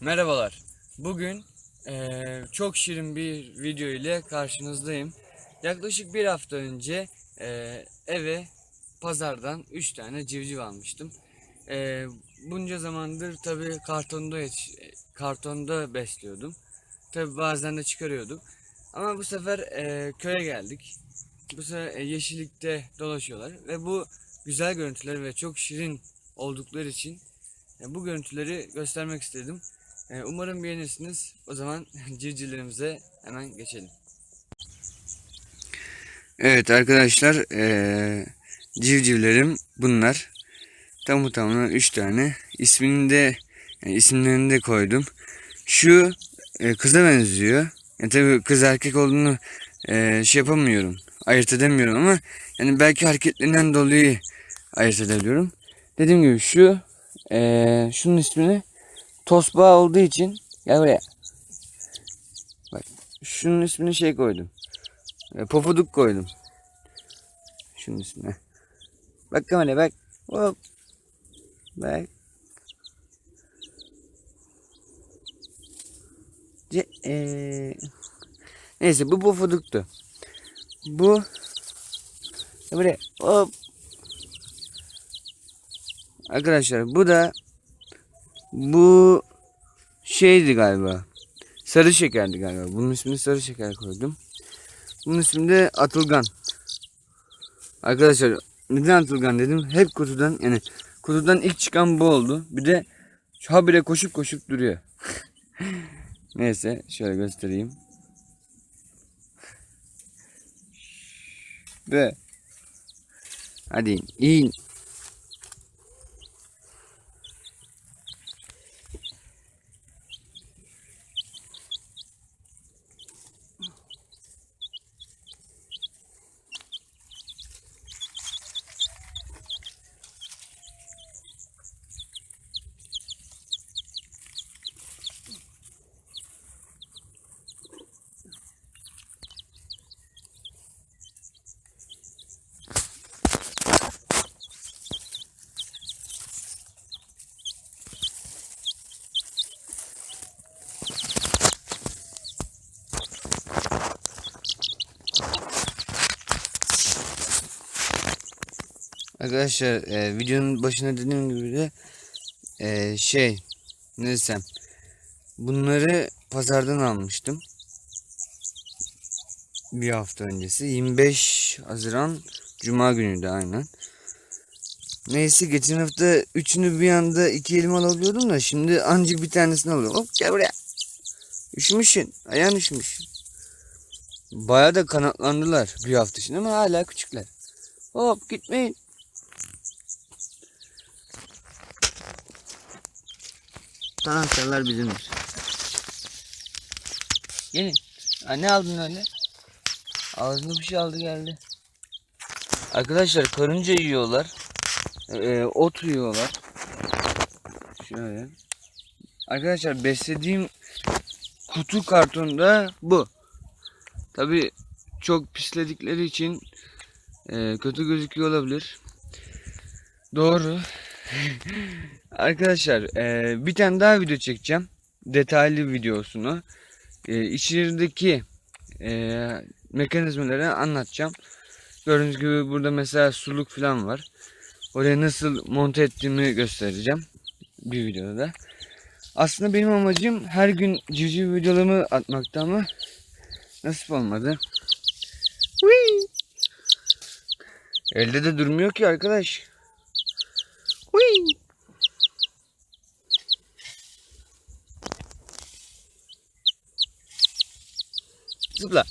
Merhabalar. Bugün eee, çok şirin bir video ile karşınızdayım. Yaklaşık bir hafta önce eee, eve pazardan 3 tane civciv almıştım. Eee, bunca zamandır tabi kartonda yetiş- kartonda besliyordum. Tabi bazen de çıkarıyordum. Ama bu sefer eee, köye geldik. Bu sefer e, yeşillikte dolaşıyorlar ve bu güzel görüntüleri ve çok şirin oldukları için e, bu görüntüleri göstermek istedim. E, Umarım beğenirsiniz. O zaman civcivlerimize hemen geçelim. Evet arkadaşlar e, civcivlerim bunlar. Tam tamına 3 tane. İsmini de yani isimlerini de koydum. Şu e, kıza benziyor. Yani tabii kız erkek olduğunu e, şey yapamıyorum. Ayırt edemiyorum ama yani belki hareketlerinden dolayı ayırt edebiliyorum. Dediğim gibi şu e, şunun ismini Tosbağa olduğu için gel buraya. Bak şunun ismini şey koydum. E, Pofuduk koydum. Şunun ismine. Bak kameraya bak. Hop. Bak. Ce, e, Neyse bu pofuduktu. Bu Gel buraya. Hop. Arkadaşlar bu da bu şeydi galiba. Sarı şekerdi galiba. Bunun ismini sarı şeker koydum. Bunun ismi de Atılgan. Arkadaşlar neden Atılgan dedim? Hep kutudan yani kutudan ilk çıkan bu oldu. Bir de şu habire koşup koşup duruyor. Neyse şöyle göstereyim. Ve hadi in. Arkadaşlar e, videonun başına dediğim gibi de e, şey ne desem bunları pazardan almıştım. Bir hafta öncesi 25 Haziran Cuma günüydü aynen. Neyse geçen hafta üçünü bir anda iki elime alabiliyordum da şimdi ancak bir tanesini alıyorum. Hop gel buraya. Üşümüşsün. Ayağın üşümüş. Baya da kanatlandılar bir hafta için ama hala küçükler. Hop gitmeyin. Anahtarlar bizimdir. Gelin. Ha, ne aldın öyle? Ağzına bir şey aldı geldi. Arkadaşlar karınca yiyorlar. Ee, ot yiyorlar. Şöyle. Arkadaşlar beslediğim kutu kartonda bu. Tabi çok pisledikleri için e, kötü gözüküyor olabilir. Doğru. Arkadaşlar e, bir tane daha video çekeceğim. Detaylı videosunu. E, içerideki e, mekanizmaları anlatacağım. Gördüğünüz gibi burada mesela suluk falan var. Oraya nasıl monte ettiğimi göstereceğim. Bir videoda da. Aslında benim amacım her gün civciv videolarımı atmakta ama nasip olmadı. Whee! Elde de durmuyor ki arkadaş. Zıpla.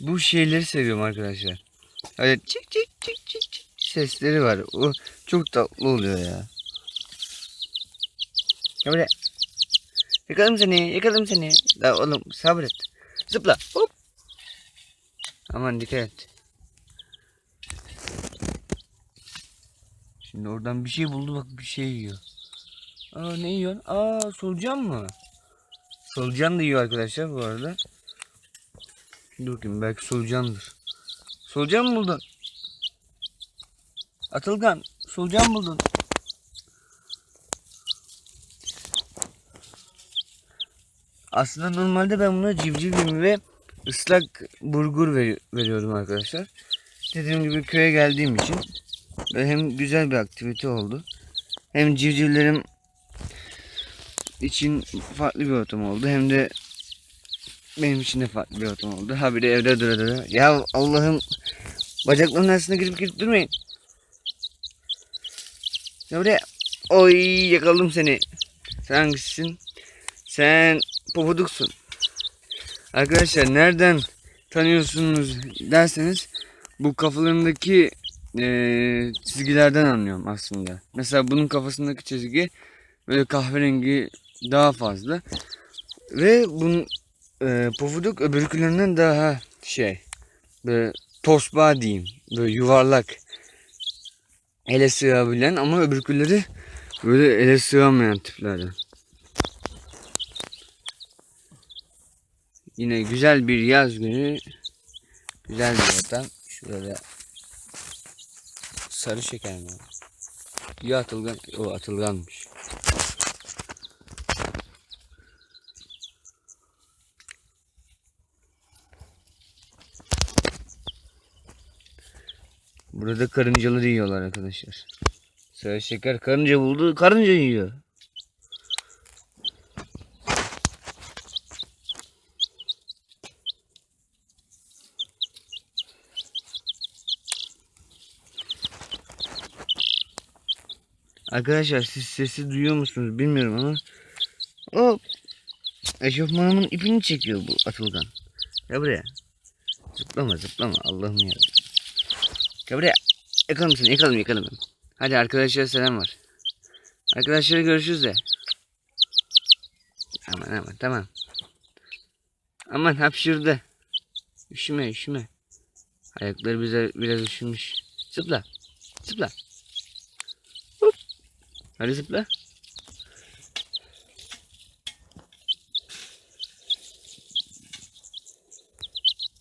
Bu şeyleri seviyorum arkadaşlar. Öyle çık çık çık çık çık sesleri var. O çok tatlı oluyor ya. Gel buraya. Yakaladım seni, yakaladım seni. La oğlum sabret. Zıpla. Hop. Aman dikkat et. Şimdi oradan bir şey buldu bak bir şey yiyor. Aa ne yiyor? Aa solucan mı? Solucan da yiyor arkadaşlar bu arada. Dur bakayım belki solucandır. Solucan mı buldun? Atılgan solucan buldun. Aslında normalde ben buna civciv ve ıslak burgur veri- veriyordum arkadaşlar. Dediğim gibi köye geldiğim için hem güzel bir aktivite oldu. Hem civcivlerim için farklı bir ortam oldu. Hem de benim için de farklı bir ortam oldu. Ha bir de evde dura dura. Ya Allah'ım bacaklarının arasına girip girip durmayın. Ya buraya. Oy yakaladım seni. Sen hangisisin? Sen pofuduksun. Arkadaşlar nereden tanıyorsunuz derseniz bu kafalarındaki eee, çizgilerden anlıyorum aslında. Mesela bunun kafasındaki çizgi böyle kahverengi daha fazla. Ve bunun eee pofuduk öbürkülerinden daha şey böyle tosbağa diyeyim. Böyle yuvarlak. Ele sığabilen ama öbürküleri böyle ele sığamayan tiplerden. Yine güzel bir yaz günü. Güzel bir ortam. Şurada sarı şeker mi? Ya atılgan, o atılganmış. Burada karıncaları yiyorlar arkadaşlar. Sarı şeker karınca buldu, karınca yiyor. Arkadaşlar siz sesi duyuyor musunuz bilmiyorum ama o eşofmanımın ipini çekiyor bu atılgan. Gel buraya. Zıplama zıplama Allah'ım ya. Gel buraya. Yakalım seni yakalım yakalım. Hadi arkadaşlara selam var. Arkadaşlara görüşürüz de. Aman aman tamam. Aman hapşırdı. Üşüme üşüme. Ayakları bize biraz üşümüş. Zıpla. Zıpla. Hop. Hadi zıpla.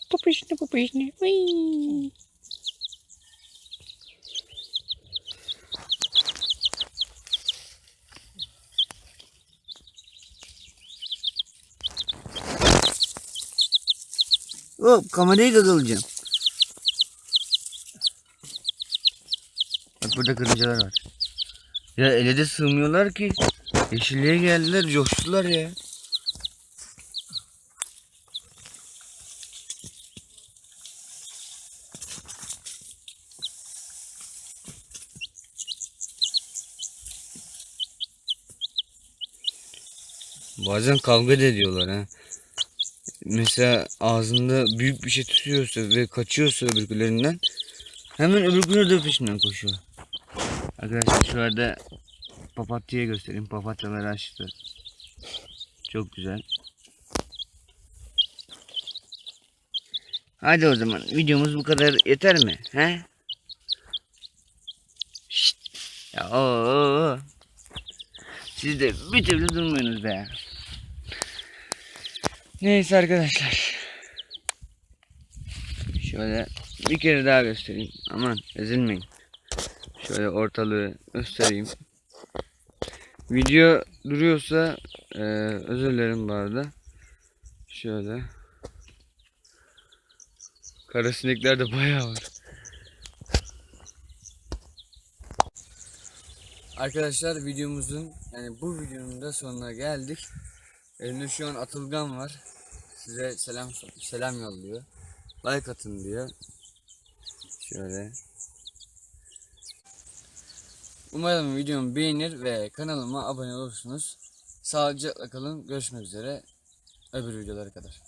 Popişni popişni. Vıy. Hop kamerayı gagalayacağım. Bak burada karıncalar var. Ya ele de sığmıyorlar ki. Yeşilliğe geldiler coştular ya. Bazen kavga da ediyorlar ha. Mesela ağzında büyük bir şey tutuyorsa ve kaçıyorsa öbürkülerinden hemen öbürküleri de peşinden koşuyor. Arkadaşlar şu arada papatyayı göstereyim. Papatyaları açtı. Çok güzel. Hadi o zaman videomuz bu kadar yeter mi? He? Şşt. Ya oo. Siz de bir türlü durmuyorsunuz be. Neyse arkadaşlar. Şöyle bir kere daha göstereyim. Aman ezilmeyin. Şöyle ortalığı göstereyim. Video duruyorsa eee özür dilerim bu arada. Şöyle. Karasinekler de bayağı var. Arkadaşlar videomuzun yani bu videonun da sonuna geldik. Elimde şu an Atılgan var. Size selam selam yolluyor. Like atın diyor. Şöyle. Umarım videomu beğenir ve kanalıma abone olursunuz. Sağlıcakla kalın. Görüşmek üzere. Öbür videolara kadar.